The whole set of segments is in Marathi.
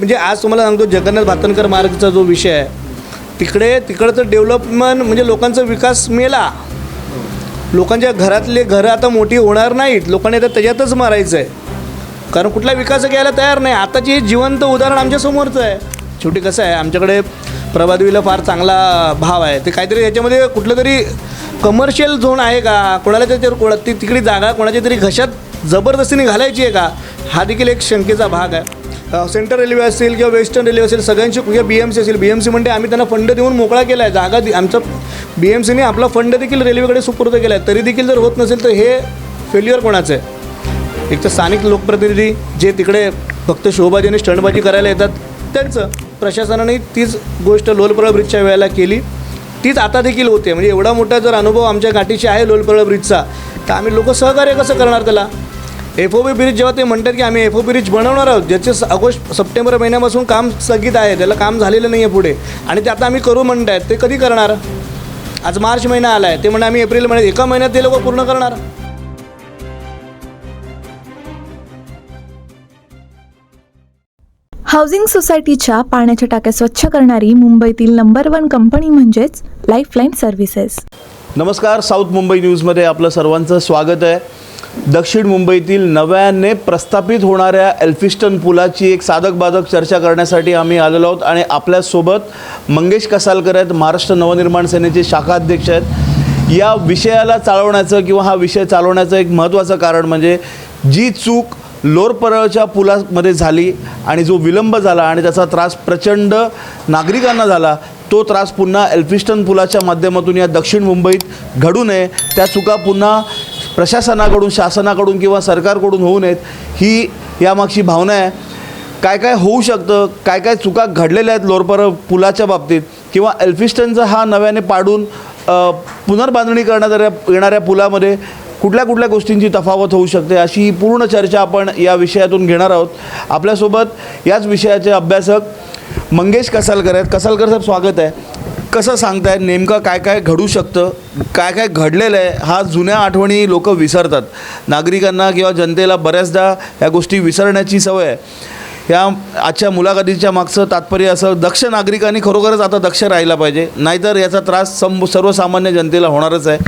म्हणजे आज तुम्हाला सांगतो जगन्नाथ भातनकर मार्गचा जो विषय आहे तिकडे तिकडचं डेव्हलपमेंट म्हणजे लोकांचा विकास मेला. लोकांच्या घरातले घरं आता मोठी होणार नाहीत लोकांनी आता त्याच्यातच मारायचं आहे कारण कुठला विकास घ्यायला तयार नाही. आताची हे जिवंत उदाहरण आमच्या समोरचं आहे. शेवटी कसं आहे आमच्याकडे प्रभादेवीला फार चांगला भाव आहे. ते काहीतरी याच्यामध्ये कुठलं तरी कमर्शियल झोन आहे का? कोणाला त्याच्यावर कोणा ती तिकडे जागा कोणाच्या तरी घशात जबरदस्तीने घालायची आहे का? हा देखील एक शंकेचा भाग आहे. सेंट्रल रेल्वे असेल किंवा वेस्टर्न रेल्वे असेल सगळ्यांची किंवा बी एम सी असेल बी एम सी म्हणते आम्ही त्यांना फंड देऊन मोकळा केला आहे जागा आमचा बी एम सीने आपला फंड देखील रेल्वेकडे सुपूर्द केला आहे तरी देखील जर होत नसेल तर हे फेल्युअर कोणाचं आहे? एक तर स्थानिक लोकप्रतिनिधी जे तिकडे फक्त शोबाजी आणि स्टंटबाजी करायला येतात त्यांचं प्रशासनाने तीच गोष्ट लोलपरळ ब्रिजच्या वेळेला केली. तीच आता देखील होते. म्हणजे एवढा मोठा जर अनुभव आमच्या गाठीशी आहे लोलपरळ ब्रिजचा तर आम्ही लोक सहकार्य कसं करणार त्याला? एफ ओ बी ब्रिज जेव्हा ते म्हणतात की आम्ही एफ ओ ब्रिज बनवणार आहोत ज्याचे ऑगस्ट सप्टेंबर महिन्यापासून काम स्थगित आहे त्याला काम झालेलं नाही आहे पुढे. आणि ते आता आम्ही करू म्हणत आहेत ते कधी करणार? आज मार्च महिना आला आहे ते म्हणजे आम्ही एप्रिल महिन्यात एका महिन्यात ते लोक पूर्ण करणार. हाऊसिंग सोसायटीच्या पाण्याच्या टाक्या स्वच्छ करणारी मुंबईतील नंबर वन कंपनी म्हणजेच लाईफलाईन सर्व्हिसेस नमस्कार साऊथ मुंबई न्यूजमध्ये आपलं सर्वांचं स्वागत आहे. दक्षिण मुंबईतील नव्याने प्रस्थापित होणाऱ्या एल्फिस्टन पुलाची एक साधक बाधक चर्चा करण्यासाठी आम्ही आलेलो आहोत आणि आपल्यासोबत मंगेश कसालकर आहेत महाराष्ट्र नवनिर्माण सेनेचे शाखाध्यक्ष आहेत. या विषयाला चालवण्याचं किंवा हा विषय चालवण्याचं एक महत्त्वाचं कारण म्हणजे जी चूक लोरपरळच्या पुलामध्ये झाली आणि जो विलंब झाला आणि त्याचा त्रास प्रचंड नागरिकांना झाला तो त्रास पुन्हा एल्फिस्टन पुलाच्या माध्यमातून या दक्षिण मुंबईत घडू नये. त्या चुका पुन्हा प्रशासनाकडून शासनाकडून किंवा सरकारकडून होऊ नयेत ही यामागची भावना आहे. काय काय होऊ शकतं काय काय चुका घडलेल्या आहेत लोरपर पुलाच्या बाबतीत किंवा एल्फिस्टनचा हा नव्याने पाडून पुनर्बांधणी करण्यात येणाऱ्या- येणाऱ्या पुलामध्ये कुठल्या कुठल्या गोष्टींची तफावत होऊ शकते अशी ही पूर्ण चर्चा आपण या विषयातून घेणार आहोत. आपल्यासोबत याच विषयाचे अभ्यासक मंगेश कसालकर आहेत. कसालकर साहेब स्वागत आहे. कसं सांगताय नेमकं काय काय घडू शकतं काय काय घडलेलं आहे हा जुन्या आठवणी लोक विसरतात. नागरिकांना किंवा जनतेला बऱ्याचदा या गोष्टी विसरण्याची सवय आहे. या आजच्या मुलाखतीच्या मागचं तात्पर्य असं दक्ष नागरिकांनी खरोखरच आता दक्ष राहिला पाहिजे. नाहीतर याचा त्रास सम सर्वसामान्य जनतेला होणारच आहे.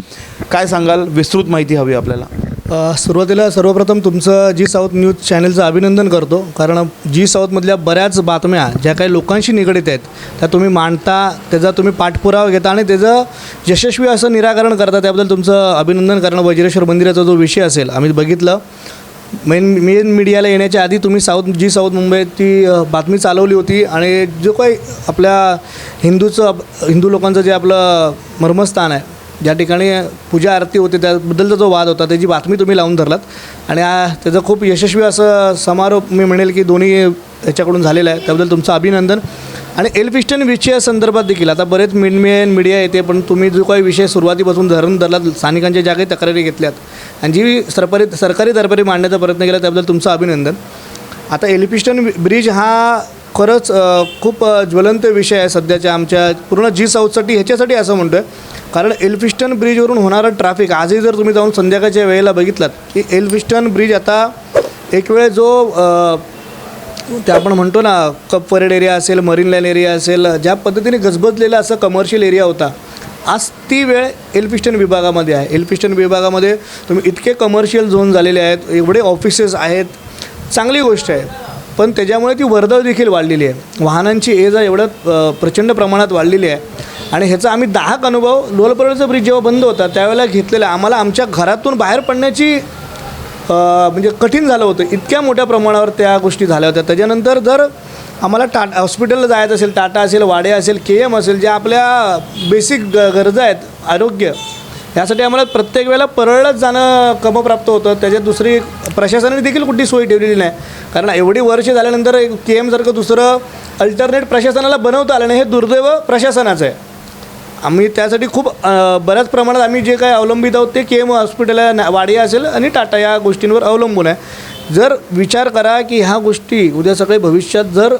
काय सांगाल? विस्तृत माहिती हवी आपल्याला. सुरुवातीला सर्वप्रथम तुमचं जी साऊथ न्यूज चॅनलचं अभिनंदन करतो. कारण जी साऊथमधल्या बऱ्याच बातम्या ज्या काही लोकांशी निगडीत आहेत त्या तुम्ही मांडता त्याचा तुम्ही पाठपुरावा घेता आणि त्याचं यशस्वी असं निराकरण करता त्याबद्दल तुमचं अभिनंदन करणं वज्रेश्वर मंदिराचा जो विषय असेल आम्ही बघितलं. मेन मेन मीडियाला येण्याच्या आधी तुम्ही साऊथ जी साऊथ मुंबईत ती बातमी चालवली होती आणि जो काही आपल्या हिंदूचं हिंदू लोकांचं जे आपलं मर्मस्थान आहे ज्या ठिकाणी पूजा आरती होते त्याबद्दलचा जो वाद होता त्याची बातमी तुम्ही लावून धरलात. आणि त्याचं खूप यशस्वी असं समारोप मी म्हणेल की दोन्ही याच्याकडून झालेला आहे. त्याबद्दल तुमचं अभिनंदन. आणि एल्फिस्टन विषयासंदर्भात देखील आता बरेच मिड मेन मीडिया येते पण तुम्ही जो काही विषय सुरुवातीपासून धरण धरलात स्थानिकांच्या ज्या काही तक्रारी घेतल्यात आणि जी सरकारी सरकारी दरबारी मांडण्याचा प्रयत्न केला त्याबद्दल तुमचं अभिनंदन. आता एलिपिस्टन ब्रिज हा खरंच खूप ज्वलंत विषय आहे सध्याच्या आमच्या पूर्ण जी साऊथसाठी ह्याच्यासाठी असं म्हणतो आहे कारण एल्फिस्टन ब्रिजवरून होणारं ट्रॅफिक आजही जर तुम्ही जाऊन संध्याकाळच्या वेळेला बघितलात की एल्फिस्टन ब्रिज आता एक वेळ जो ते आपण म्हणतो ना कप परेड एरिया असेल मरीन लाईन एरिया असेल ज्या पद्धतीने गजबजलेला असं कमर्शियल एरिया होता आज ती वेळ एल्फिस्टन विभागामध्ये आहे. एल्फिस्टन विभागामध्ये तुम्ही इतके कमर्शियल झोन झालेले आहेत एवढे ऑफिसेस आहेत चांगली गोष्ट आहे. पण त्याच्यामुळे ती वर्दळ देखील वाढलेली आहे. वाहनांची ये जा एवढं प्रचंड प्रमाणात वाढलेली आहे. आणि ह्याचा आम्ही दाहक अनुभव लोलपरळचा ब्रिज जेव्हा बंद होता त्यावेळेला घेतलेला आम्हाला आमच्या घरातून बाहेर पडण्याची म्हणजे कठीण झालं होतं. इतक्या मोठ्या प्रमाणावर त्या गोष्टी झाल्या होत्या. त्याच्यानंतर जर आम्हाला टा हॉस्पिटलला जायचं असेल टाटा असेल वाडे असेल के एम असेल ज्या आपल्या बेसिक ग गरजा आहेत आरोग्य यासाठी आम्हाला प्रत्येक वेळेला परळच जाणं कमप्राप्त होतं. त्याच्यात दुसरी प्रशासनाने देखील कुठली सोय ठेवलेली नाही. कारण एवढी वर्ष झाल्यानंतर के एमसारखं दुसरं अल्टरनेट प्रशासनाला बनवता आलं नाही हे दुर्दैव प्रशासनाचं आहे. आम्ही त्यासाठी खूप बऱ्याच प्रमाणात आम्ही जे काही अवलंबित आहोत ते के एम हॉस्पिटल वाडी असेल आणि टाटा या गोष्टींवर अवलंबून आहे. जर विचार करा की ह्या गोष्टी उद्या सकाळी भविष्यात जर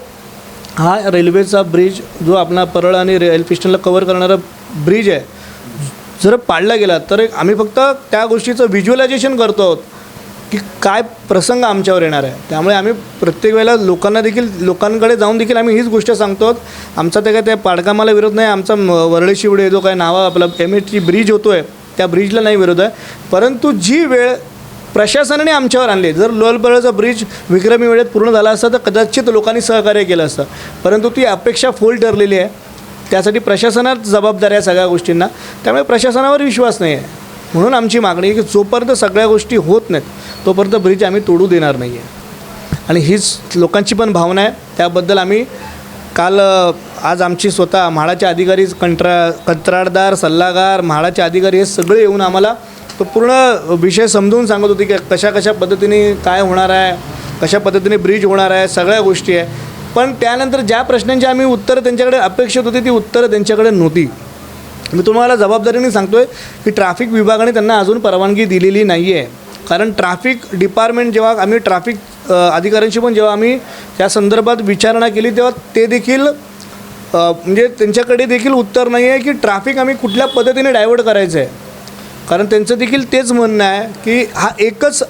हा रेल्वेचा ब्रिज जो आपला परळ आणि रेल्वे स्टेशनला कवर करणारा ब्रिज आहे जर पाडला गेला तर आम्ही फक्त त्या गोष्टीचं व्हिज्युअलायझेशन करतो आहोत. की काय प्रसंग आमच्यावर येणार आहे. त्यामुळे आम्ही प्रत्येक वेळेला लोकांना देखील लोकांकडे जाऊन देखील आम्ही हीच गोष्ट सांगतो. आमचा ते काय त्या पाडकामाला विरोध नाही. आमचा वरळे शिवडे जो काय नावा आपला एम एच ब्रिज होतो आहे त्या ब्रिजला नाही विरोध आहे. परंतु जी वेळ प्रशासनाने आमच्यावर आणली जर लोलबळचा ब्रिज विक्रमी वेळेत पूर्ण झाला असता तर कदाचित लोकांनी सहकार्य केलं असतं. परंतु ती अपेक्षा फुल ठरलेली आहे. त्यासाठी प्रशासनात जबाबदारी आहे सगळ्या गोष्टींना. त्यामुळे प्रशासनावर विश्वास नाही आहे म्हणून आमची मागणी आहे की जोपर्यंत सगळ्या गोष्टी होत नाहीत तोपर्यंत ब्रिज आम्ही तोडू देणार नाही आहे आणि हीच लोकांची पण भावना आहे. त्याबद्दल आम्ही काल आज आमची स्वतः म्हाडाचे अधिकारी कंत्रा कंत्राटदार सल्लागार म्हाडाचे अधिकारी हे सगळे येऊन आम्हाला तो पूर्ण विषय समजून सांगत होते की कशा कशा पद्धतीने काय होणार आहे कशा पद्धतीने ब्रिज होणार आहे सगळ्या गोष्टी आहे. पण त्यानंतर ज्या प्रश्नांची आम्ही उत्तरं त्यांच्याकडे अपेक्षित होती ती उत्तरं त्यांच्याकडे नव्हती. मी तुम्हाला जबाबदारीने सांगतो आहे की ट्रॅफिक विभागाने त्यांना अजून परवानगी दिलेली नाही आहे कारण ट्रॅफिक डिपार्टमेंट जेव्हा आम्ही ट्रॅफिक अधिकाऱ्यांशी पण जेव्हा आम्ही त्या संदर्भात विचारणा केली तेव्हा ते देखील म्हणजे त्यांच्याकडे देखील उत्तर नाही आहे की ट्रॅफिक आम्ही कुठल्या पद्धतीने डायव्हर्ट करायचं आहे कारण त्यांचं देखील तेच म्हणणं आहे की हा एकच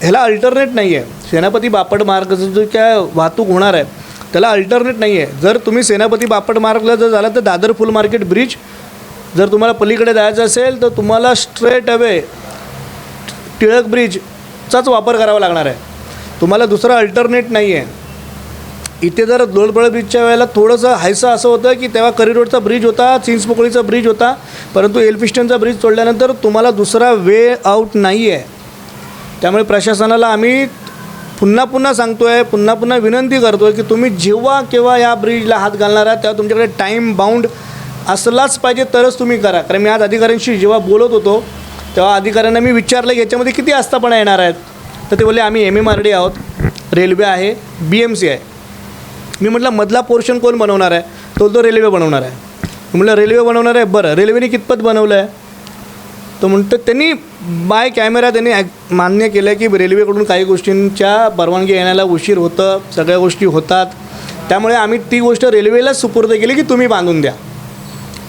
ह्याला अल्टरनेट नाही आहे सेनापती बापट मार्ग जो काय वाहतूक होणार आहे त्याला अल्टरनेट नाही आहे जर तुम्ही सेनापती बापट मार्गला जर झाला तर दादर फुल मार्केट ब्रिज जर तुम्हाला पलीकडे जायचं असेल तर तुम्हाला स्ट्रेट अवे टिळक ब्रिजचाच वापर करावा लागणार आहे. तुम्हाला दुसरा अल्टरनेट नाही आहे इथे जर लोलबळ ब्रिजच्या वेळेला थोडंसं हायसं असं होतं की तेव्हा करी रोडचा ब्रिज होता चिंचपोकळीचा ब्रिज होता परंतु एलफिस्टनचा ब्रिज तोडल्यानंतर तुम्हाला दुसरा वे आउट नाही आहे त्यामुळे प्रशासनाला आम्ही पुन्हा पुन्हा सांगतो आहे पुन्हा पुन्हा विनंती करतो आहे की तुम्ही जेव्हा केव्हा या ब्रिजला हात घालणार आहात तेव्हा तुमच्याकडे टाईम बाउंड असलाच पाहिजे तरच तुम्ही करा. कारण मी आज अधिकाऱ्यांशी जेव्हा बोलत होतो तेव्हा अधिकाऱ्यांना मी विचारलं की याच्यामध्ये किती आस्थापना येणार आहेत? तर ते बोलले आम्ही एम एम आर डी आहोत. रेल्वे आहे बी एम सी आहे. मी म्हटलं मधला पोर्शन कोण बनवणार आहे? तो तो रेल्वे बनवणार आहे. मी म्हटलं रेल्वे बनवणार आहे? बरं. रेल्वेने कितपत बनवलं आहे तो म्हणतो त्यांनी बाय कॅमेरा त्यांनी मान्य केलं की रेल्वेकडून काही गोष्टींच्या परवानगी येण्याला उशीर होतं सगळ्या गोष्टी होतात. त्यामुळे आम्ही ती गोष्ट रेल्वेलाच सुपूर्द केली की तुम्ही बांधून द्या.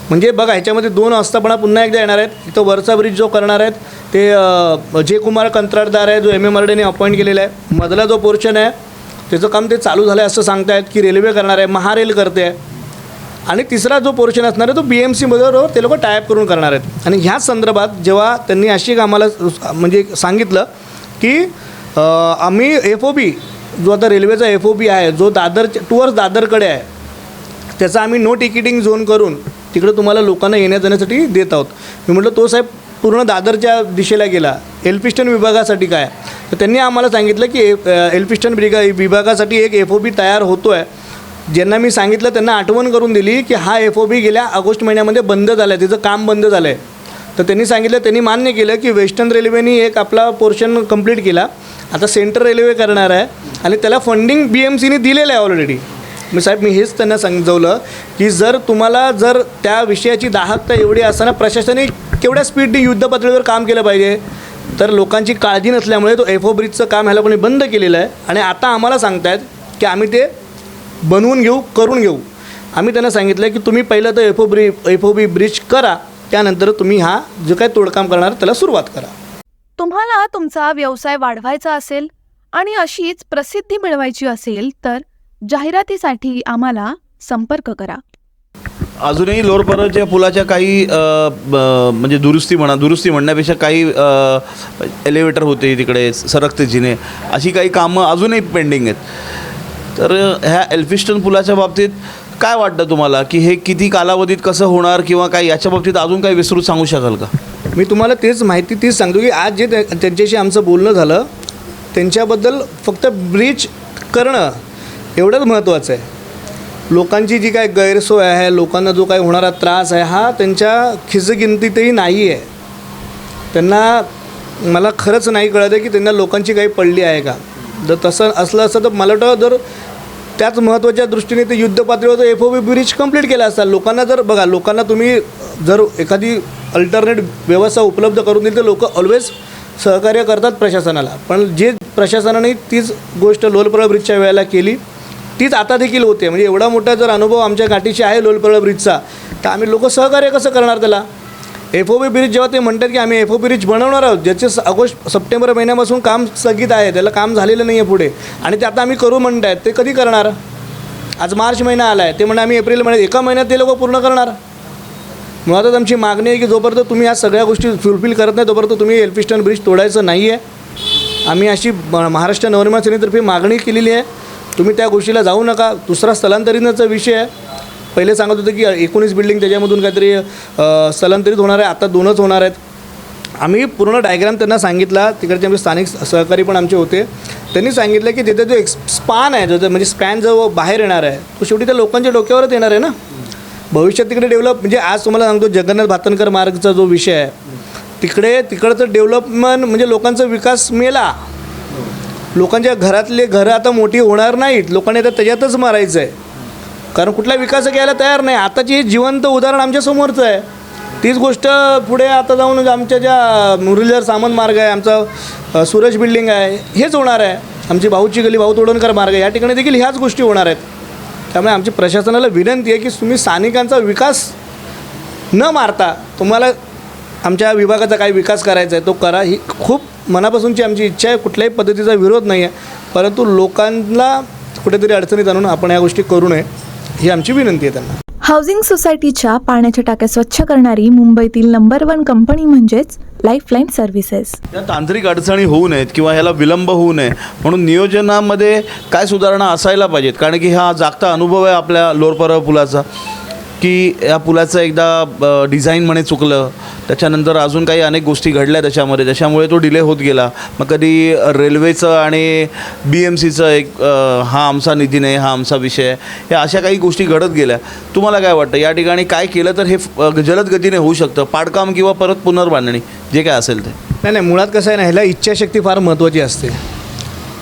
म्हणजे बघा ह्याच्यामध्ये दोन आस्थापना पुन्हा एकदा येणार आहेत. तिथं वरचा ब्रिज जो करणार आहेत ते अ, जे कुमार कंत्राटदार आहे जो एम एम आर डीने अपॉइंट केलेला आहे. मधला जो पोर्शन आहे त्याचं काम ते चालू झालं आहे असं सांगतायत की रेल्वे करणार आहे महारेल करते आहे. आणि तिसरा जो पोर्शन असणार आहे तो बी एम सीबरोबर ते लोक टायअप करून करणार आहेत. आणि ह्याच संदर्भात जेव्हा त्यांनी अशी आम्हाला म्हणजे सांगितलं की आम्ही एफ ओ बी जो आता रेल्वेचा एफ ओ बी आहे जो दादर टुवर्स दादरकडे आहे त्याचा आम्ही नो टिकिटिंग झोन करून तिकडं तुम्हाला लोकांना येण्या जाण्यासाठी देत आहोत. मी म्हटलं तो साहेब पूर्ण दादरच्या दिशेला गेला. एल्पिस्टन विभागासाठी काय? तर त्यांनी आम्हाला सांगितलं की ए- ब्रिगा विभागासाठी एक एफ ओ बी तयार होतो आहे ज्यांना मी सांगितलं त्यांना आठवण करून दिली की हा एफ ओ बी गेल्या ऑगस्ट महिन्यामध्ये बंद झाला आहे तिचं काम बंद झालं आहे तर त्यांनी सांगितलं त्यांनी मान्य केलं की वेस्टर्न रेल्वेनी एक आपला पोर्शन कंप्लीट केला. आता सेंट्रल रेल्वे करणार आहे आणि त्याला फंडिंग बी एम सीने दिलेलं आहे ऑलरेडी. मी साहेब मी हेच त्यांना समजवलं की जर तुम्हाला जर त्या विषयाची दाहकता एवढी असताना प्रशासनाने केवढ्या स्पीडने युद्ध पातळीवर काम केलं पाहिजे तर लोकांची काळजी नसल्यामुळे तो एफ ओ ब्रिजचं काम ह्याला कोणी बंद केलेलं आहे. आणि आता आम्हाला सांगतायत की आम्ही ते बनवून घेऊ करून घेऊ. आम्ही त्यांना सांगितलं की तुम्ही पहिलं तर एफ ओ ब्रि एफ ओ बी ब्रिज करा त्यानंतर तुम्ही हा जो काय तोडकाम करणार त्याला सुरुवात करा. तुम्हाला तुमचा व्यवसाय वाढवायचा असेल आणि अशीच प्रसिद्धी मिळवायची असेल तर जाहिरातीसाठी आम्हाला संपर्क करा. अजूनही लोरपरच्या पुलाच्या काही म्हणजे दुरुस्ती म्हणा दुरुस्ती म्हणण्यापेक्षा काही एलिव्हेटर होते तिकडे सरकते जिने अशी काही कामं अजूनही पेंडिंग आहेत. तर ह्या एल्फिस्टन पुलाच्या बाबतीत काय वाटतं तुम्हाला? की हे किती कालावधीत कसं होणार किंवा काय याच्या बाबतीत अजून काही विस्तृत सांगू शकाल का? मी तुम्हाला तेच माहिती तीच सांगतो की आज जे त्या- त्यांच्याशी आमचं बोलणं झालं त्यांच्याबद्दल फक्त ब्रिज करणं एवढंच महत्त्वाचं आहे. लोकांची जी काय गैरसोय आहे लोकांना जो काय होणारा त्रास आहे हा त्यांच्या खिजगिंतीतही नाही आहे. त्यांना मला खरंच नाही कळत आहे की त्यांना लोकांची काही पडली आहे का? जर तसं असलं असतं तर मला वाटतं जर त्याच महत्त्वाच्या दृष्टीने ते युद्ध पातळीवर F O B bridge complete केला असता लोकांना जर बघा लोकांना तुम्ही जर एखादी अल्टरनेट व्यवस्था उपलब्ध करून दिली तर लोक ऑलवेज सहकार्य करतात प्रशासनाला. पण जे प्रशासनाने तीच गोष्ट लोलप्रळ ब्रिजच्या वेळेला केली तीच आता देखील होते. म्हणजे एवढा मोठा जर अनुभव आमच्या गाठीशी आहे लोलपरा ब्रिजचा तर आम्ही लोक सहकार्य कसं करणार त्याला? एफ ओ बी ब्रिज जेव्हा ते म्हणतात की आम्ही एफ ओ ब्रिज बनवणार आहोत ज्याचे ऑगस्ट सप्टेंबर महिन्यापासून काम स्थगित आहे त्याला काम झालेलं नाही आहे पुढे. आणि ते आता आम्ही करू म्हणत आहेत ते कधी करणार? आज मार्च महिना आला आहे ते म्हणजे आम्ही एप्रिल महिन्यात एका महिन्यात ते लोक पूर्ण करणार? मुळातच आमची मागणी आहे की जोपर्यंत तुम्ही ह्या सगळ्या गोष्टी फुलफिल करत नाही तोपर्यंत तुम्ही एल्फिस्टन ब्रिज तोडायचं नाही आहे आम्ही अशी महाराष्ट्र नवनिर्माण सेनेतर्फे मागणी केलेली आहे. तुम्ही त्या गोष्टीला जाऊ नका. दुसरा स्थलांतरिताचा विषय आहे. पहिले सांगत होते की एकोणीस बिल्डिंग त्याच्यामधून काहीतरी स्थलांतरित होणार आहे. आता दोनच होणार आहेत. आम्ही पूर्ण डायग्राम त्यांना सांगितला. तिकडचे आमचे स्थानिक सहकारी पण आमचे होते. त्यांनी सांगितलं की तिथे जो एक स्पान आहे जो जो- म्हणजे स्पॅन जो बाहेर येणार आहे तो शेवटी त्या लोकांच्या डोक्यावरच येणार आहे ना? भविष्यात तिकडे डेव्हलप म्हणजे आज तुम्हाला सांगतो जगन्नाथ भातनकर मार्गचा जो विषय आहे तिकडे तिकडचं डेव्हलपमेंट म्हणजे लोकांचा विकास मेला. लोकांच्या घरातले घरं आता मोठी होणार नाहीत. लोकांनी आता त्याच्यातच मारायचं आहे कारण कुठला विकास घ्यायला तयार नाही. आताची हे जिवंत उदाहरण आमच्या समोरचं आहे. तीच गोष्ट पुढे आता जाऊन आमच्या ज्या मुरलीधर सामंत मार्ग आहे आमचा सूरज बिल्डिंग आहे हेच होणार आहे. आमची भाऊची गली भाऊ तोडणकर मार्ग आहे. या ठिकाणी देखील ह्याच गोष्टी होणार आहेत. त्यामुळे आमची प्रशासनाला विनंती आहे की तुम्ही स्थानिकांचा विकास न मारता तुम्हाला आमच्या विभागाचा काय विकास करायचा आहे तो करा. ही खूप मनापासूनची आमची इच्छा आहे कुठल्याही पद्धतीचा विरोध नाही आहे. परंतु लोकांना कुठेतरी अडचणीत आणून आपण या गोष्टी करू नये ही आमची विनंती आहे त्यांना. हाऊसिंग सोसायटीच्या पाण्याच्या टाक्या स्वच्छ करणारी मुंबईतील नंबर वन कंपनी म्हणजेच लाईफलाईन सर्व्हिसेस या तांत्रिक अडचणी होऊ नयेत किंवा ह्याला विलंब होऊ नये म्हणून नियोजनामध्ये काय सुधारणा असायला पाहिजेत? कारण की हा जागता अनुभव आहे आपल्या लोरपरव पुलाचा. की या पुलाचं एकदा डिझाईन म्हणे चुकलं त्याच्यानंतर अजून काही अनेक गोष्टी घडल्या त्याच्यामध्ये त्याच्यामुळे तो डिले होत गेला. मग कधी रेल्वेचं आणि बी एम सीचं एक हा आमचा निधी नाही हा आमचा विषय ह्या या अशा काही गोष्टी घडत गेल्या. तुम्हाला काय वाटतं? या ठिकाणी काय केलं तर हे जलद गतीने होऊ शकतं? पाडकाम किंवा परत पुनर्बांधणी जे काय असेल ते. नाही नाही मुळात कसं आहे ना ह्याला इच्छाशक्ती फार महत्त्वाची असते.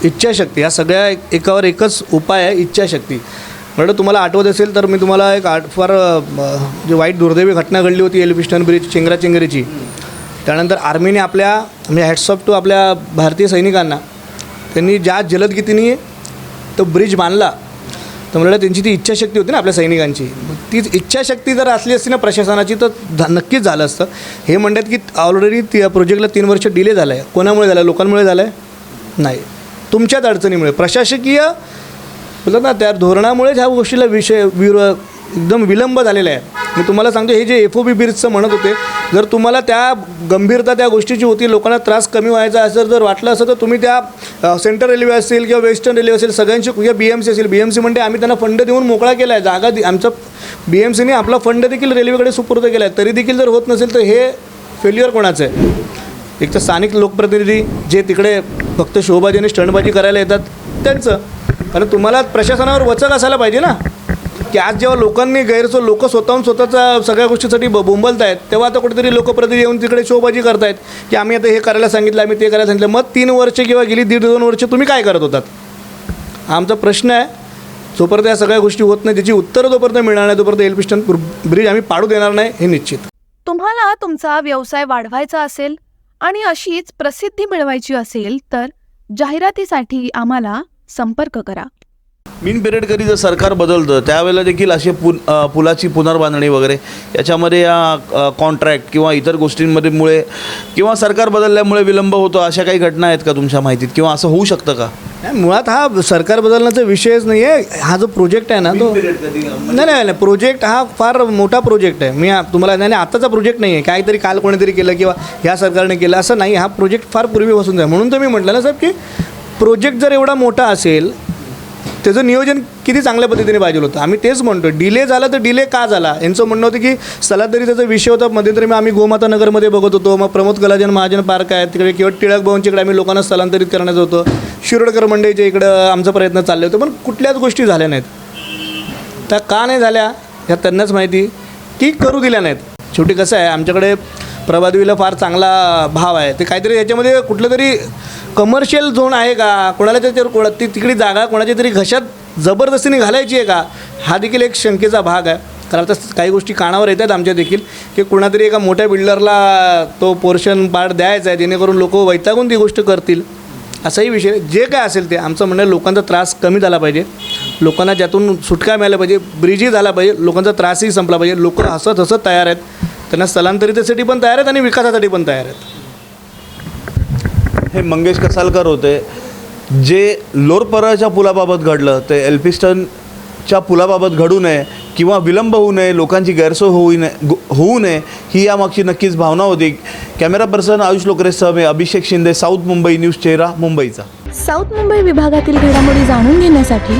इच्छाशक्ती या सगळ्या एकावर एकच उपाय आहे इच्छाशक्ती. म्हणलं तुम्हाला आठवत असेल तर मी तुम्हाला एक आठ फार जे वाईट दुर्दैवी घटना घडली होती एलिफिस्टन ब्रिज चेंगराचेंगरीची त्यानंतर आर्मीने आपल्या म्हणजे हॅट्सअप टू आपल्या भारतीय सैनिकांना त्यांनी ज्या जलदगतीने तो ब्रिज बांधला तर म्हणलं त्यांची ती इच्छाशक्ती होती ना आपल्या सैनिकांची. मग तीच इच्छाशक्ती जर असली असती ना प्रशासनाची तर नक्कीच झालं असतं. हे म्हणतात की ऑलरेडी ती प्रोजेक्टला तीन वर्ष डिले झालं आहे कोणामुळे झालं आहे लोकांमुळे झालं आहे नाही. तुमच्याच अडचणीमुळे. प्रशासकीय बोलतात ना त्या धोरणामुळेच ह्या गोष्टीला विषय विर एकदम विलंब झालेला आहे. मी तुम्हाला सांगतो हे जे एफ ओ बी बिर्सचं म्हणत होते जर तुम्हाला त्या गंभीरता त्या गोष्टीची होती लोकांना त्रास कमी व्हायचा असं जर वाटलं असं तर तुम्ही त्या सेंट्रल रेल्वे असेल किंवा वेस्टर्न रेल्वे असेल सगळ्यांची किंवा बी एम सी असेल बी एम सी म्हणजे आम्ही त्यांना फंड देऊन मोकळा केला आहे जागा आमचं बी एम सीने आपला फंड देखील रेल्वेकडे सुपूर्द केला आहे तरी देखील जर होत नसेल तर हे फेल्युअर कोणाचं आहे? एक तर स्थानिक लोकप्रतिनिधी जे तिकडे फक्त शोबाजी आणि स्टंटबाजी करायला येतात त्यांचं. कारण तुम्हाला प्रशासनावर वचक असायला पाहिजे ना. की आज जेव्हा लोकांनी गैरसो लोक स्वतःहून स्वतःचा सगळ्या गोष्टीसाठी ब बोंबलत आहेत तेव्हा आता कुठेतरी लोकप्रतिनिधी येऊन तिकडे शोबाजी करतायत की आम्ही आता हे करायला सांगितलं आम्ही ते करायला सांगितलं. मग तीन वर्ष किंवा गेली दीड दोन वर्ष तुम्ही काय करत होतात? हा आमचा प्रश्न आहे जोपर्यंत या सगळ्या गोष्टी होत नाही त्याची उत्तरं जोपर्यंत मिळणार नाही तोपर्यंत एलपिस्टन ब्रिज आम्ही पाडू देणार नाही हे निश्चित. तुम्हाला तुमचा व्यवसाय वाढवायचा असेल आणि अशीच प्रसिद्धी मिळवायची असेल तर जाहिरातीसाठी आम्हाला संपर्क करा. मीन पिरियड कधी जर सरकार बदलतं त्यावेळेला देखील असे पु पुलाची पुनर्बांधणी वगैरे याच्यामध्ये या कॉन्ट्रॅक्ट किंवा इतर गोष्टींमध्ये मुळे किंवा सरकार बदलल्यामुळे विलंब होतो अशा काही घटना आहेत का तुमच्या माहितीत? किंवा असं होऊ शकतं का? नाही, मुळात हा सरकार बदलण्याचा विषयच नाही आहे हा जो प्रोजेक्ट आहे ना तो नाही नाही नाही प्रोजेक्ट हा फार मोठा प्रोजेक्ट आहे. मी तुम्हाला नाही नाही आत्ताचा प्रोजेक्ट नाही आहे काहीतरी काल कोणीतरी केलं किंवा ह्या सरकारने केलं असं नाही. हा प्रोजेक्ट फार पूर्वीपासून आहे म्हणून तर मी म्हटलं ना साहेब की प्रोजेक्ट जर एवढा मोठा असेल त्याचं नियोजन किती चांगल्या पद्धतीने पाहिजे होतं? आम्ही तेच म्हणतो डिले झाला तर डिले का झाला? यांचं म्हणणं होतं की स्थलांतरी त्याचा विषय होता मध्यंतरी मग आम्ही गोमाता नगरमध्ये बघत होतो. मग प्रमोद कलाजन महाजन पार्क आहे तिकडे किंवा टिळक भवनच्या इकडे आम्ही लोकांना स्थलांतरित करण्याचं होतं. शिरोडकर मंडईच्या इकडं आमचा प्रयत्न चालले होते पण कुठल्याच गोष्टी झाल्या नाहीत. त्या का नाही झाल्या ह्या त्यांनाच माहिती. की करू दिल्या नाहीत. शेवटी कसं आहे आमच्याकडे प्रभादेवीला फार चांगला भाव आहे. ते काहीतरी याच्यामध्ये कुठलं तरी कमर्शियल झोन आहे का? कोणाला त्याच्यावर कोणा ती तिकडे जागा कोणाच्या तरी घशात जबरदस्तीने घालायची आहे का? हा देखील एक शंकेचा भाग आहे. कारण आता काही गोष्टी कानावर येतात आमच्या देखील की कुणातरी एका मोठ्या बिल्डरला तो पोर्शन पार्ट द्यायचा आहे जेणेकरून लोक वैतागून ती गोष्ट करतील. असाही विषय जे काय असेल ते आमचं म्हणणं लोकांचा त्रास कमी झाला पाहिजे. लोकांना ज्यातून सुटका मिळाला पाहिजे ब्रिजही झाला पाहिजे लोकांचा त्रासही संपला पाहिजे. लोक हसत हसत तयार आहेत. त्यांना स्थलांतरितेसाठी पण तयार आहेत आणि विकासासाठी पण तयार आहेत. हे मंगेश कसालकर होते. जे लोरपराच्या पुलाबाबत घडलं ते एल्फिस्टनच्या पुलाबाबत घडू नये किंवा विलंब होऊ नये लोकांची गैरसोय होऊ नये होऊ नये ही यामागची नक्कीच भावना होती. कॅमेरा पर्सन आयुष लोकरेसह मी अभिषेक शिंदे साऊथ मुंबई न्यूज चेहरा मुंबईचा. साऊथ मुंबई विभागातील घडामोडी जाणून घेण्यासाठी